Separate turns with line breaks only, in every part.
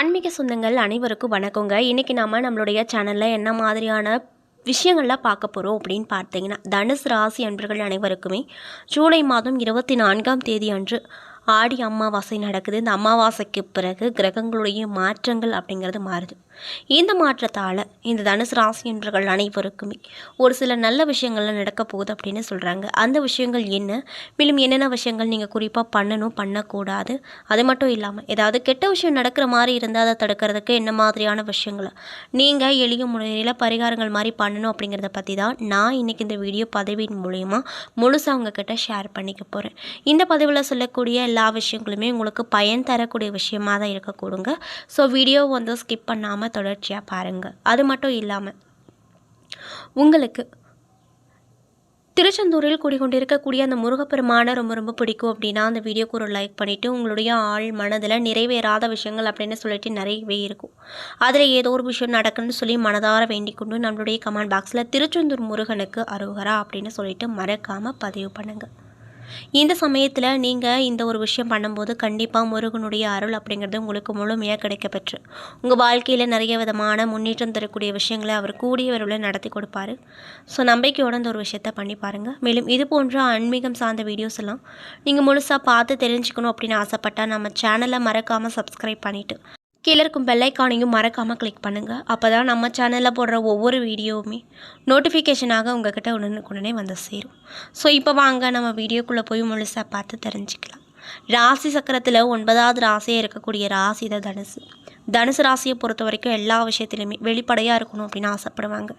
ஆன்மீக சொந்தங்கள் அனைவருக்கும் வணக்கங்க. இன்றைக்கி நாம் நம்மளுடைய சேனலில் என்ன மாதிரியான விஷயங்கள்லாம் பார்க்க போகிறோம் அப்படின்னு பார்த்தீங்கன்னா தனுசு ராசி அன்பர்கள் அனைவருக்குமே ஜூலை மாதம் இருபத்தி நான்காம் தேதி அன்று ஆடி அமாவாசை நடக்குது. இந்த அமாவாசைக்கு பிறகு கிரகங்களுடைய மாற்றங்கள் அப்படிங்கிறது மாறுது. இந்த மாற்றத்தால் இந்த தனுசு ராசி என்பர்கள் அனைவருக்குமே ஒரு சில நல்ல விஷயங்கள்லாம் நடக்க போகுது அப்படின்னு சொல்கிறாங்க அந்த விஷயங்கள் என்ன? மேலும் என்னென்ன விஷயங்கள் நீங்கள் குறிப்பாக பண்ணணும் பண்ணக்கூடாது? அது மட்டும் இல்லாமல் ஏதாவது கெட்ட விஷயம் நடக்கிற மாதிரி இருந்தால் அதை தடுக்கிறதுக்கு என்ன மாதிரியான விஷயங்களை? நீங்கள் எளிய முறையில் பரிகாரங்கள் மாதிரி பண்ணணும் அப்படிங்கிறத பற்றி தான் நான் இன்றைக்கி இந்த வீடியோ பதவியின் மூலயமா முழுசாக உங்ககிட்ட ஷேர் பண்ணிக்க போகிறேன் இந்த பதிவில் சொல்லக்கூடிய எல்லா விஷயங்களுமே உங்களுக்கு பயன் தரக்கூடிய விஷயமாக தான் இருக்கக்கூடுங்க ஸோ வீடியோ வந்து ஸ்கிப் பண்ணாமல் தொடர்ச்சியாக பாருங்கள் அது மட்டும் இல்லாமல் உங்களுக்கு திருச்செந்தூரில் குடிகொண்டிருக்கக்கூடிய அந்த முருகப்பெருமானை ரொம்ப ரொம்ப பிடிக்கும் அப்படின்னா அந்த வீடியோக்கு ஒரு லைக் பண்ணிவிட்டு உங்களுடைய ஆள் மனதில் நிறைவேறாத விஷயங்கள் அப்படின்னு சொல்லிட்டு நிறையவே இருக்கும். அதில் ஏதோ ஒரு விஷயம் நடக்குன்னு சொல்லி மனதார வேண்டிக் கொண்டு நம்மளுடைய கமெண்ட் பாக்ஸில் திருச்செந்தூர் முருகனுக்கு அருகரா அப்படின்னு சொல்லிட்டு மறக்காமல் பதிவு பண்ணுங்கள் இந்த சமயத்தில் நீங்கள் இந்த ஒரு விஷயம் பண்ணும்போது கண்டிப்பாக முருகனுடைய அருள் அப்படிங்கிறது உங்களுக்கு முழுமையாக கிடைக்கப்பெற்று உங்கள் வாழ்க்கையில் நிறைய விதமான முன்னேற்றம் தரக்கூடிய விஷயங்களை அவர் கூடிய விரைவில் நடத்தி கொடுப்பாரு. ஸோ நம்பிக்கையோட இந்த ஒரு விஷயத்த பண்ணி பாருங்கள் மேலும் இது போன்ற ஆன்மீகம் சார்ந்த வீடியோஸ் எல்லாம் நீங்கள் முழுசாக பார்த்து தெரிஞ்சுக்கணும் அப்படின்னு ஆசைப்பட்டால் நம்ம சேனலை மறக்காமல் சப்ஸ்கிரைப் பண்ணிவிட்டு கீழே இருக்கும் பெல்லைக்கானையும் மறக்காமல் கிளிக் பண்ணுங்கள் அப்போ தான் நம்ம சேனலில் போடுற ஒவ்வொரு வீடியோவுமே நோட்டிஃபிகேஷனாக உங்ககிட்ட உடனுக்குடனே வந்து சேரும். ஸோ இப்போ வாங்க நம்ம வீடியோக்குள்ளே போய் முழுசாக பார்த்து தெரிஞ்சுக்கலாம். ராசி சக்கரத்தில் ஒன்பதாவது ராசியாக இருக்கக்கூடிய ராசி தான் தனுசு. தனுசு ராசியை பொறுத்த வரைக்கும் எல்லா விஷயத்துலையுமே வெளிப்படையாக இருக்கணும் அப்படின்னு ஆசைப்படுவாங்க.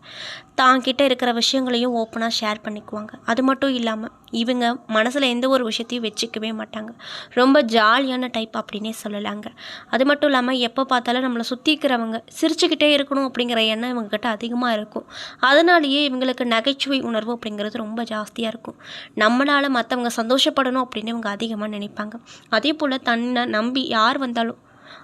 தாங்கிட்ட இருக்கிற விஷயங்களையும் ஓப்பனாக ஷேர் பண்ணிக்குவாங்க. அது மட்டும் இல்லாமல் இவங்க மனசில் எந்த ஒரு விஷயத்தையும் வச்சுக்கவே மாட்டாங்க. ரொம்ப ஜாலியான டைப் அப்படின்னே சொல்லலாங்க. அது மட்டும் இல்லாமல் எப்போ பார்த்தாலும் நம்மளை சுற்றிக்கிறவங்க சிரிச்சுக்கிட்டே இருக்கணும் அப்படிங்கிற எண்ணம் இவங்ககிட்ட அதிகமாக இருக்கும். அதனாலேயே இவங்களுக்கு நகைச்சுவை உணர்வு அப்படிங்கிறது ரொம்ப ஜாஸ்தியாக இருக்கும். நம்மளால் மற்றவங்க சந்தோஷப்படணும் அப்படின்னு இவங்க அதிகமாக நினைப்பாங்க. அதே போல் தன்னை நம்பி யார் வந்தாலும்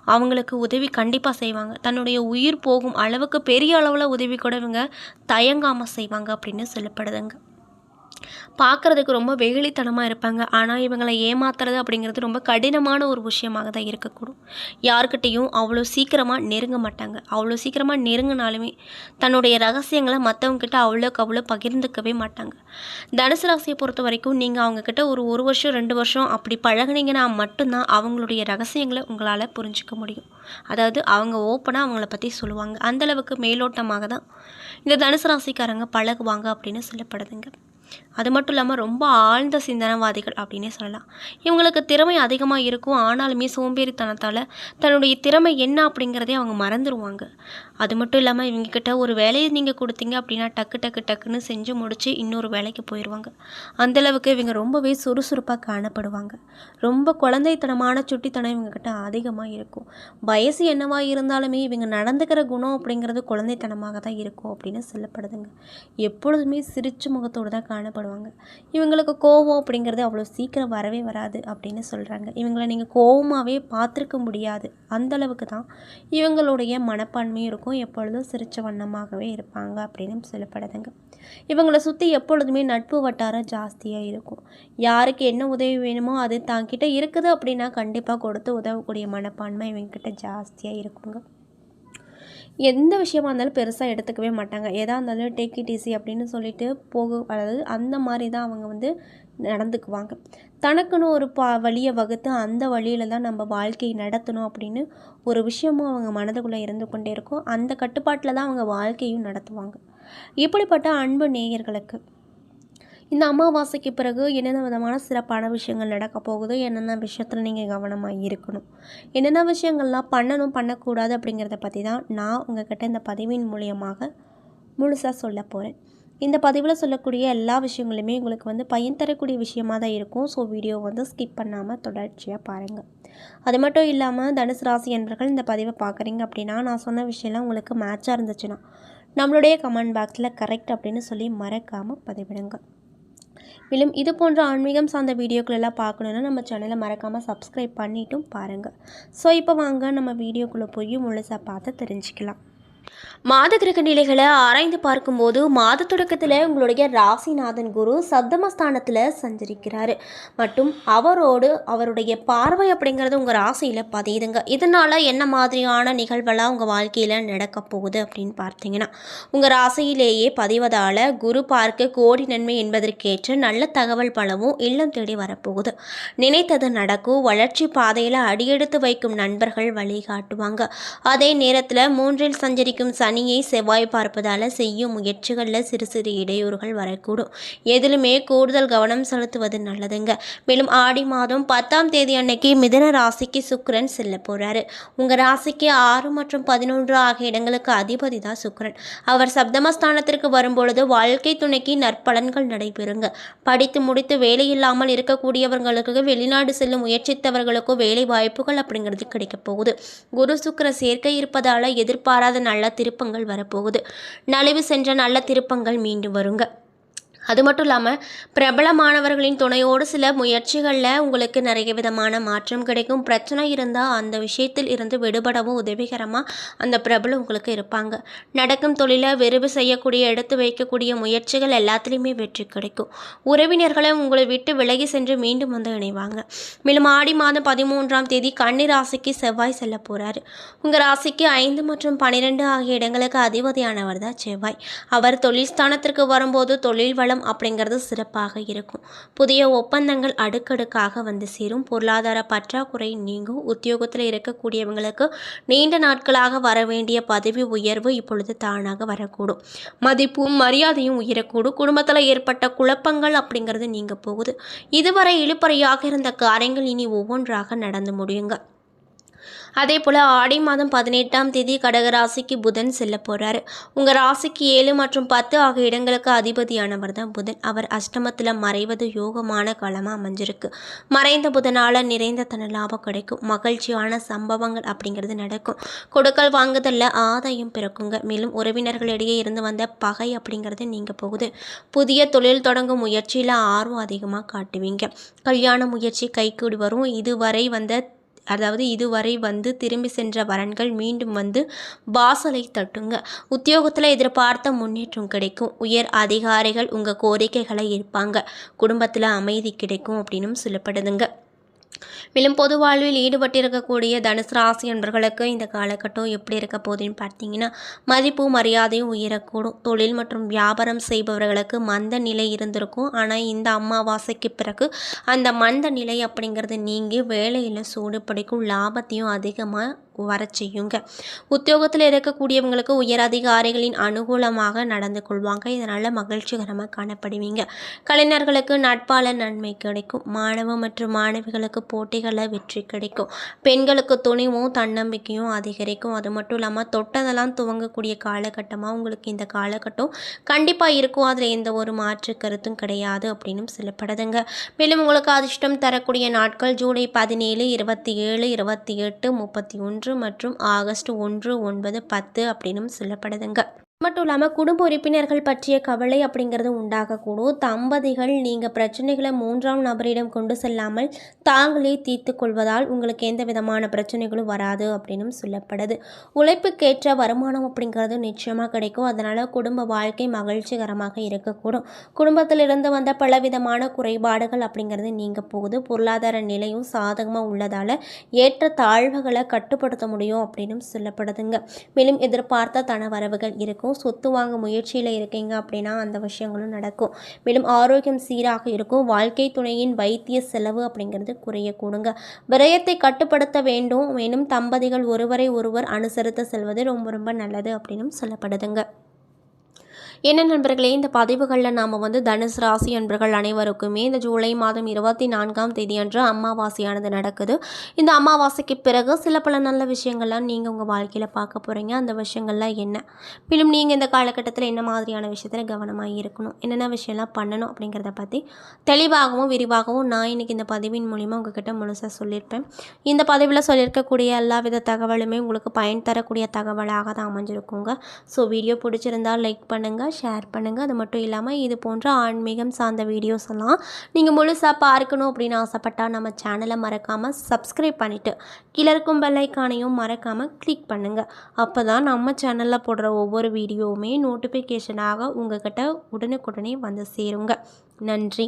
அவங்களுக்கு உதவி கண்டிப்பாக செய்வாங்க. தன்னுடைய உயிர் போகும் அளவுக்கு பெரிய அளவில் உதவி கூட இவங்க தயங்காமல் செய்வாங்க அப்படின்னு சொல்லப்படுதுங்க. பார்க்குறதுக்கு ரொம்ப வெகுளித்தனமாக இருப்பாங்க. ஆனால் இவங்களை ஏமாத்துறது அப்படிங்கிறது ரொம்ப கடினமான ஒரு விஷயமாக தான் இருக்கக்கூடும். யாருக்கிட்டேயும் அவ்வளோ சீக்கிரமாக நெருங்க மாட்டாங்க. அவ்வளோ சீக்கிரமாக நெருங்கினாலுமே தன்னுடைய ரகசியங்களை மற்றவங்கக்கிட்ட அவ்வளோக்கு அவ்வளோ பகிர்ந்துக்கவே மாட்டாங்க. தனுசு ராசியை பொறுத்த வரைக்கும் நீங்கள் அவங்கக்கிட்ட ஒரு ஒரு வருஷம் ரெண்டு வருஷம் அப்படி பழகுனீங்கன்னா மட்டும்தான் அவங்களுடைய ரகசியங்களை உங்களால் புரிஞ்சிக்க முடியும். அதாவது அவங்க ஓப்பனாக அவங்கள பற்றி சொல்லுவாங்க. அந்தளவுக்கு மேலோட்டமாக தான் இந்த தனுசு ராசிக்காரங்க பழகுவாங்க அப்படின்னு சொல்லப்படுதுங்க. அது மட்டும் இல்லாமல் ரொம்ப ஆழ்ந்த சிந்தனவாதிகள் அப்படின்னே சொல்லலாம். இவங்களுக்கு திறமை அதிகமாக இருக்கும். ஆனாலுமே சோம்பேறித்தனத்தால் தன்னுடைய திறமை என்ன அப்படிங்கிறதே அவங்க மறந்துடுவாங்க அது மட்டும் இல்லாமல் இவங்கக்கிட்ட ஒரு வேலையை நீங்கள் கொடுத்தீங்க அப்படின்னா டக்கு டக்கு டக்குன்னு செஞ்சு முடித்து இன்னொரு வேலைக்கு போயிடுவாங்க அந்தளவுக்கு இவங்க ரொம்பவே சுறுசுறுப்பாக காணப்படுவாங்க. ரொம்ப குழந்தைத்தனமான சுட்டித்தனம் இவங்கக்கிட்ட அதிகமாக இருக்கும். வயசு என்னவாக இருந்தாலுமே இவங்க நடந்துக்கிற குணம் அப்படிங்கிறது குழந்தைத்தனமாக தான் இருக்கும் அப்படின்னு சொல்லப்படுதுங்க. எப்பொழுதுமே சிரிச்சு முகத்தோடு தான் காணப்படுவாங்க. இவங்களுக்கு கோவம் அப்படிங்கிறது அவ்வளோ சீக்கிரம் வரவே வராது அப்படின்னு சொல்கிறாங்க இவங்களை நீங்கள் கோவமாகவே பார்த்துருக்க முடியாது. அந்தளவுக்கு தான் இவங்களுடைய மனப்பான்மையும் இருக்கும். எப்பொழுதும் சிரித்த வண்ணமாகவே இருப்பாங்க அப்படின்னு சொல்லப்படுதுங்க. இவங்களை சுற்றி எப்பொழுதுமே நட்பு வட்டாரம் ஜாஸ்தியாக இருக்கும். யாருக்கு என்ன உதவி வேணுமோ அது தாங்கிட்ட இருக்குது அப்படின்னா கண்டிப்பாக கொடுத்து உதவக்கூடிய மனப்பான்மை இவங்கக்கிட்ட ஜாஸ்தியாக இருக்குங்க. எந்த விஷயமா இருந்தாலும் பெருசாக எடுத்துக்கவே மாட்டாங்க. எதாக இருந்தாலும் டேக் இட் ஈஸி அப்படின்னு சொல்லிட்டு போக அதாவது அந்த மாதிரி தான் அவங்க வந்து நடந்துக்குவாங்க. தனக்குன்னு ஒரு பா வழியை வகுத்து அந்த வழியில் தான் நம்ம வாழ்க்கையை நடத்தணும் அப்படின்னு ஒரு விஷயமும் அவங்க மனதுக்குள்ளே இருந்து கொண்டே இருக்கும். அந்த கட்டுப்பாட்டில் தான் அவங்க வாழ்க்கையும் நடத்துவாங்க. இப்படிப்பட்ட அன்பு நேயர்களுக்கு இந்த அமாவாசைக்கு பிறகு என்னென்ன விதமான சிறப்பான விஷயங்கள் நடக்க போகுது என்னென்ன விஷயத்தில் நீங்கள் கவனமாக இருக்கணும் என்னென்ன விஷயங்கள்லாம் பண்ணணும் பண்ணக்கூடாது அப்படிங்கிறத பற்றி தான் நான் உங்ககிட்ட இந்த பதிவின் மூலியமாக முழுசாக சொல்ல போகிறேன் இந்த பதிவில் சொல்லக்கூடிய எல்லா விஷயங்களுமே உங்களுக்கு வந்து பயன் தரக்கூடிய விஷயமாக தான் இருக்கும். ஸோ வீடியோ வந்து ஸ்கிப் பண்ணாமல் தொடர்ச்சியாக பாருங்கள் அது மட்டும் இல்லாமல் தனுசு ராசி என்பர்கள் இந்த பதிவை பார்க்குறீங்க அப்படின்னா நான் சொன்ன விஷயம்லாம் உங்களுக்கு மேட்சாக இருந்துச்சுன்னா நம்மளுடைய கமெண்ட் பாக்ஸில் கரெக்ட் அப்படின்னு சொல்லி மறக்காமல் பதிவிடுங்க. மேலும் இது போன்ற ஆன்மீகம் சார்ந்த வீடியோக்கள் எல்லாம் பார்க்கணுன்னா நம்ம சேனலை மறக்காமல் சப்ஸ்கிரைப் பண்ணிட்டும் பாருங்கள் ஸோ இப்போ வாங்க நம்ம வீடியோக்குள்ளே போய் முழுசாக பார்த்து தெரிஞ்சுக்கலாம். மாத கிரக நிலைகளை ஆராய்ந்து பார்க்கும்போது மாத தொடக்கத்தில் உங்களுடைய ராசிநாதன் குரு சப்தமஸ்தானத்தில் சஞ்சரிக்கிறாரு. மற்றும் அவரோடு அவருடைய பார்வை அப்படிங்கிறது உங்கள் ராசியில் பதியுதுங்க. இதனால் என்ன மாதிரியான நிகழ்வெல்லாம் உங்கள் வாழ்க்கையில் நடக்க போகுது அப்படின்னு பார்த்தீங்கன்னா உங்கள் ராசியிலேயே பதிவதால் குரு பார்க்க கோடி நன்மை என்பதற்கேற்ற நல்ல தகவல் பலவும் இல்லம் தேடி வரப்போகுது. நினைத்தது நடக்கும். வளர்ச்சி பாதையில் அடியெடுத்து வைக்கும் நண்பர்கள் வழிகாட்டுவாங்க. அதே நேரத்தில் மூன்றில் சஞ்சரிக்கும் சனியை செவ்வாய் பார்ப்பதால் செய்யும் முயற்சிகளில் சிறு சிறு இடையூறுகள் வரக்கூடும். எதிலுமே கூடுதல் கவனம் செலுத்துவது நல்லதுங்க. மேலும் ஆடி மாதம் பத்தாம் தேதி அன்னைக்கு மிதன ராசிக்கு சுக்கரன் செல்ல போகிறாரு உங்கள் ராசிக்கு ஆறு மற்றும் பதினொன்று ஆகிய இடங்களுக்கு அதிபதி தான் சுக்கரன். அவர் சப்தமஸ்தானத்திற்கு வரும்பொழுது வாழ்க்கை துணைக்கு நற்பலன்கள் நடைபெறுங்க. படித்து முடித்து வேலை இல்லாமல் இருக்கக்கூடியவர்களுக்கு வெளிநாடு செல்லும் முயற்சித்தவர்களுக்கும் வேலை வாய்ப்புகள் அப்படிங்கிறது கிடைக்கப் போகுது. குரு சுக்கர சேர்க்கை இருப்பதால் எதிர்பாராத நல்ல திருப்பங்கள் வரப்போகுது. நலிவு சென்ற நல்ல திருப்பங்கள் மீண்டும் வருங்க. அது மட்டும் இல்லாமல் பிரபலமானவர்களின் துணையோடு சில முயற்சிகளில் உங்களுக்கு நிறைய விதமான மாற்றம் கிடைக்கும். பிரச்சனை இருந்தால் அந்த விஷயத்தில் இருந்து விடுபடவும் உதவிகரமாக அந்த பிரபலம் உங்களுக்கு இருப்பாங்க. நடக்கும் தொழிலை விரிவு செய்யக்கூடிய எடுத்து வைக்கக்கூடிய முயற்சிகள் எல்லாத்துலேயுமே வெற்றி கிடைக்கும். உறவினர்களை உங்களை விட்டு விலகி சென்று மீண்டும் வந்து இணைவாங்க. மேலும் ஆடி மாதம் பதிமூன்றாம் தேதி கன்னி ராசிக்கு செவ்வாய் செல்ல போகிறாரு உங்கள் ராசிக்கு ஐந்து மற்றும் பன்னிரெண்டு ஆகிய இடங்களுக்கு அதிபதியானவர் தான் செவ்வாய். அவர் தொழில் ஸ்தானத்திற்கு வரும்போது தொழில் வளம் அப்படிங்கிறது சிறப்பாக இருக்கும். புதிய ஒப்பந்தங்கள் அடுக்கடுக்காக வந்து சேரும். பொருளாதார பற்றாக்குறை நீங்கும். உத்தியோகத்தில் இருக்கக்கூடியவங்களுக்கு நீண்ட நாட்களாக வர வேண்டிய பதவி உயர்வு இப்பொழுது தானாக வரக்கூடும். மதிப்பும் மரியாதையும் உயரக்கூடும். குடும்பத்தில் ஏற்பட்ட குழப்பங்கள் அப்படிங்கிறது நீங்க போகுது. இதுவரை இழுப்பறையாக இருந்த காரியங்கள் இனி ஒவ்வொன்றாக நடந்து முடியுங்க. அதே போல் ஆடி மாதம் பதினெட்டாம் தேதி கடகராசிக்கு புதன் செல்ல போகிறாரு உங்கள் ராசிக்கு ஏழு மற்றும் பத்து ஆகிய இடங்களுக்கு அதிபதியானவர் தான் புதன். அவர் அஷ்டமத்தில் மறைவது யோகமான காலமாக அமைஞ்சிருக்கு. மறைந்த புதனால் நிறைந்த தன லாபம் கிடைக்கும். மகிழ்ச்சியான சம்பவங்கள் அப்படிங்கிறது நடக்கும். கொடுக்கல் வாங்குதலில் ஆதாயம் பிறக்குங்க. மேலும் உறவினர்களிடையே இருந்து வந்த பகை அப்படிங்கிறது நீங்கள் போகுது. புதிய தொழில் தொடங்கும் முயற்சியில் ஆர்வம் அதிகமாக காட்டுவீங்க. கல்யாண முயற்சி கைகூடி வரும். இதுவரை வந்த அதாவது இதுவரை வந்து திரும்பி சென்ற வரன்கள் மீண்டும் வந்து வாசலை தட்டுங்க. உத்தியோகத்தில் எதிர்பார்த்த முன்னேற்றம் கிடைக்கும். உயர் அதிகாரிகள் உங்கள் கோரிக்கைகளை இருப்பாங்க குடும்பத்தில் அமைதி கிடைக்கும் அப்படின்னும் சொல்லப்படுதுங்க. மேலும் பொது வாழ்வில் ஈடுபட்டிருக்கக்கூடிய தனுசு ராசி என்பர்களுக்கு இந்த காலகட்டம் எப்படி இருக்க போகுதுன்னு பார்த்தீங்கன்னா மதிப்பு மரியாதையும் உயரக்கூடும். தொழில் மற்றும் வியாபாரம் செய்பவர்களுக்கு மந்த நிலை இருந்திருக்கும். ஆனால் இந்த அமாவாசைக்கு பிறகு அந்த மந்த நிலை அப்படிங்கிறது நீங்கி வேலையில் சூடு பிடிக்கும் லாபத்தையும் அதிகமாக வர செய்யுங்க உத்தியோகத்தில் இருக்கக்கூடியவங்களுக்கு உயர் அதிகாரிகளின் அனுகூலமாக நடந்து கொள்வாங்க. இதனால் மகிழ்ச்சிகரமாக காணப்படுவீங்க. கலைஞர்களுக்கு நட்பால நன்மை கிடைக்கும். மாணவ மற்றும் மாணவிகளுக்கு போட்டிகளில் வெற்றி கிடைக்கும். பெண்களுக்கு துணிவும் தன்னம்பிக்கையும் அதிகரிக்கும். அது மட்டும் இல்லாமல் தொட்டதெல்லாம் துவங்கக்கூடிய காலகட்டமாக உங்களுக்கு இந்த காலகட்டம் கண்டிப்பாக இருக்கும். அதில் எந்த ஒரு மாற்று கருத்தும் கிடையாது அப்படின்னு சொல்லப்படுதுங்க. மேலும் உங்களுக்கு அதிர்ஷ்டம் தரக்கூடிய நாட்கள் ஜூலை பதினேழு இருபத்தி ஏழு இருபத்தி எட்டு முப்பத்தி ஒன்று மற்றும் ஆகஸ்ட் ஒன்று ஒன்பது பத்து அப்படின்னும் சொல்லப்படுதுங்க. மட்டும் இல்லாமல் குடும்ப உறுப்பினர்கள் பற்றிய கவலை அப்படிங்கிறது உண்டாகக்கூடும். தம்பதிகள் நீங்கள் பிரச்சனைகளை மூன்றாம் நபரிடம் கொண்டு செல்லாமல் தாங்களே தீர்த்து கொள்வதால் உங்களுக்கு எந்த விதமான பிரச்சனைகளும் வராது அப்படின்னும் சொல்லப்படுது. உழைப்புக்கேற்ற வருமானம் அப்படிங்கிறது நிச்சயமாக கிடைக்கும். அதனால் குடும்ப வாழ்க்கை மகிழ்ச்சிகரமாக இருக்கக்கூடும். குடும்பத்திலிருந்து வந்த வந்த பலவிதமான குறைபாடுகள் அப்படிங்கிறது நீங்கள் போகுது. பொருளாதார நிலையும் சாதகமாக உள்ளதால் ஏற்ற தாழ்வுகளை கட்டுப்படுத்த முடியும் அப்படின்னும் சொல்லப்படுதுங்க. மேலும் எதிர்பார்த்த தன வரவுகள் இருக்கும். சொத்து வாங்க முயற்சியில் இருக்கீங்க அப்படின்னா அந்த விஷயங்களும் நடக்கும். மேலும் ஆரோக்கியம் சீராக இருக்கும். வாழ்க்கை துணையின் வைத்திய செலவு அப்படிங்கிறது குறையக்கூடுங்க. விரயத்தை கட்டுப்படுத்த வேண்டும். மேலும் தம்பதிகள் ஒருவரை ஒருவர் அனுசரித்து செல்வது ரொம்ப ரொம்ப நல்லது அப்படின்னும் சொல்லப்படுதுங்க. என்ன நண்பர்களே இந்த பதிவுகளில் நாம் வந்து தனுசு ராசி நண்பர்கள் அனைவருக்குமே இந்த ஜூலை மாதம் இருபத்தி நான்காம் தேதி அன்று அமாவாசையானது நடக்குது. இந்த அமாவாசைக்கு பிறகு சில பல நல்ல விஷயங்கள்லாம் நீங்கள் உங்கள் வாழ்க்கையில் பார்க்க போகிறீங்க அந்த விஷயங்கள்லாம் என்ன? மேலும் நீங்கள் இந்த காலகட்டத்தில் என்ன மாதிரியான விஷயத்தில் கவனமாக இருக்கணும்? என்னென்ன விஷயம்லாம் பண்ணணும்? அப்படிங்கிறத பற்றி தெளிவாகவும் விரிவாகவும் நான் இன்றைக்கி இந்த பதிவின் மூலிமா உங்ககிட்ட முழுசாக சொல்லியிருப்பேன். இந்த பதிவில் சொல்லியிருக்கக்கூடிய எல்லா வித தகவலுமே உங்களுக்கு பயன் தரக்கூடிய தகவலாக தான் அமைஞ்சிருக்குங்க. ஸோ வீடியோ பிடிச்சிருந்தால் லைக் பண்ணுங்கள் பண்ணுங்கள் ஷேர் பண்ணுங்கள் அது மட்டும் இல்லாமல் இது போன்ற ஆன்மீகம் சார்ந்த வீடியோஸ் எல்லாம் நீங்கள் முழுசாக பார்க்கணும் அப்படின்னு ஆசைப்பட்டால் நம்ம சேனலை மறக்காமல் சப்ஸ்கிரைப் பண்ணிவிட்டு கீழே இருக்கும் பெல்லைக்கானையும் மறக்காமல் கிளிக் பண்ணுங்கள் அப்போ தான் நம்ம சேனலில் போடுற ஒவ்வொரு வீடியோவுமே நோட்டிஃபிகேஷனாக உங்கள்கிட்ட உடனுக்குடனே வந்து சேருங்க. நன்றி.